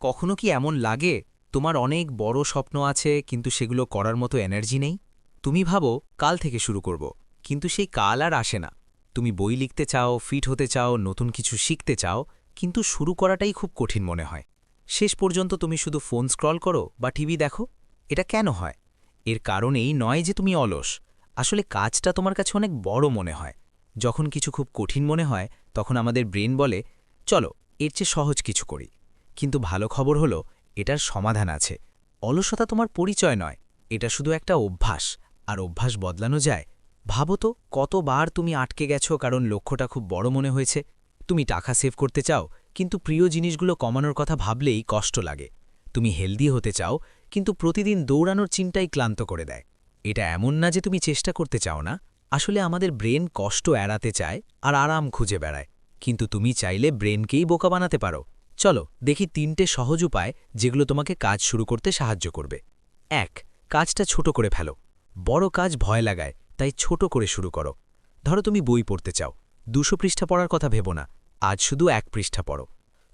কখনো কি এমন লাগে, তোমার অনেক বড় স্বপ্ন আছে, কিন্তু সেগুলো করার মতো এনার্জি নেই? তুমি ভাবো, কাল থেকে শুরু করব, কিন্তু সেই কাল আর আসে না। তুমি বই লিখতে চাও ফিট হতে চাও, নতুন কিছু শিখতে চাও, কিন্তু শুরু করাটাই খুব কঠিন মনে হয়। শেষ পর্যন্ত তুমি শুধু ফোন স্ক্রল করো বা টিভি দেখো? এটা কেন হয়? এর কারণ এই নয় যে তুমি অলস। আসলে কাজটা তোমার কাছে অনেক বড় মনে হয়। যখন কিছু খুব কঠিন মনে হয়, তখন আমাদের ব্রেন বলে, চলো, এর চেয়ে সহজ কিছু করি। কিন্তু ভালো খবর হলো, এটার সমাধান আছে। অলসতা তোমার পরিচয় নয়, এটা শুধু একটা অভ্যাস, আর অভ্যাস বদলানো যায়। ভাবো তো, কতবার তুমি আটকে গেছো কারণ লক্ষ্যটা খুব বড় মনে হয়েছে। তুমি টাকা সেভ করতে চাও, কিন্তু প্রিয় জিনিসগুলো কমানোর কথা ভাবলেই কষ্ট লাগে। তুমি হেলদি হতে চাও, কিন্তু প্রতিদিন দৌড়ানোর চিন্তাই ক্লান্ত করে দেয়। এটা এমন না যে তুমি চেষ্টা করতে চাও না। আসলে আমাদের ব্রেন কষ্ট এড়াতে চায়, আর আরাম খুঁজে বেড়ায়। কিন্তু তুমি চাইলে ব্রেনকেই বোকা বানাতে পারো। চলো, দেখি তিনটে সহজ উপায় যেগুলো তোমাকে কাজ শুরু করতে সাহায্য করবে। এক, কাজটা ছোট করে ফেলো। বড় কাজ ভয় লাগায়, তাই ছোট করে শুরু করো। ধরো তুমি বই পড়তে চাও। দুশো পৃষ্ঠা পড়ার কথা ভেবো না। আজ শুধু এক পৃষ্ঠা পড়ো।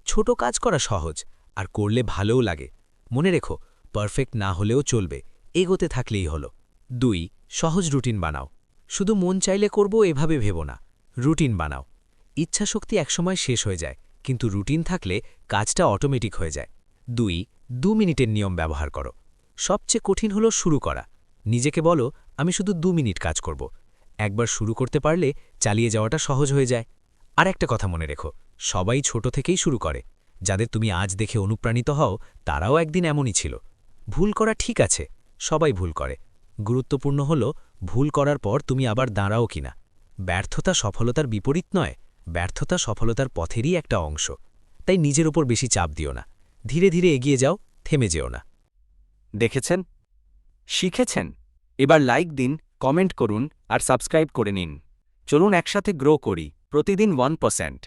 ছোট কাজ করা সহজ, আর করলে ভালোও লাগে। মনে রেখো, পারফেক্ট না হলেও চলবে। এগোতে থাকলেই হলো। দুই, সহজ রুটিন বানাও। শুধু মন চাইলে করব, এভাবে ভেবো না। রুটিন বানাও। ইচ্ছাশক্তি একসময় শেষ হয়ে যায়। কিন্তু রুটিন থাকলে কাজটা অটোমেটিক হয়ে যায়। দুই, দু মিনিটের নিয়ম ব্যবহার করো। সবচেয়ে কঠিন হলো শুরু করা। নিজেকে বলো, আমি শুধু দু মিনিট কাজ করব। একবার শুরু করতে পারলে চালিয়ে যাওয়াটা সহজ হয়ে যায়। আর একটা কথা মনে রেখো, সবাই ছোট থেকেই শুরু করে। যাদের তুমি আজ দেখে অনুপ্রাণিত হও, তারাও একদিন এমনই ছিল। ভুল করা ঠিক আছে, সবাই ভুল করে। গুরুত্বপূর্ণ হল, ভুল করার পর তুমি আবার দাঁড়াও কিনা। ব্যর্থতা সফলতার বিপরীত নয়। ব্যর্থতা সফলতার পথেরই একটা অংশ। তাই নিজের ওপর বেশি চাপ দিও না। ধীরে ধীরে এগিয়ে যাও, থেমে যেও না। দেখেছেন? শিখেছেন? এবার লাইক দিন, কমেন্ট করুন আর সাবস্ক্রাইব করে নিন। চলুন একসাথে গ্রো করি। প্রতিদিন ওয়ান পার্সেন্ট।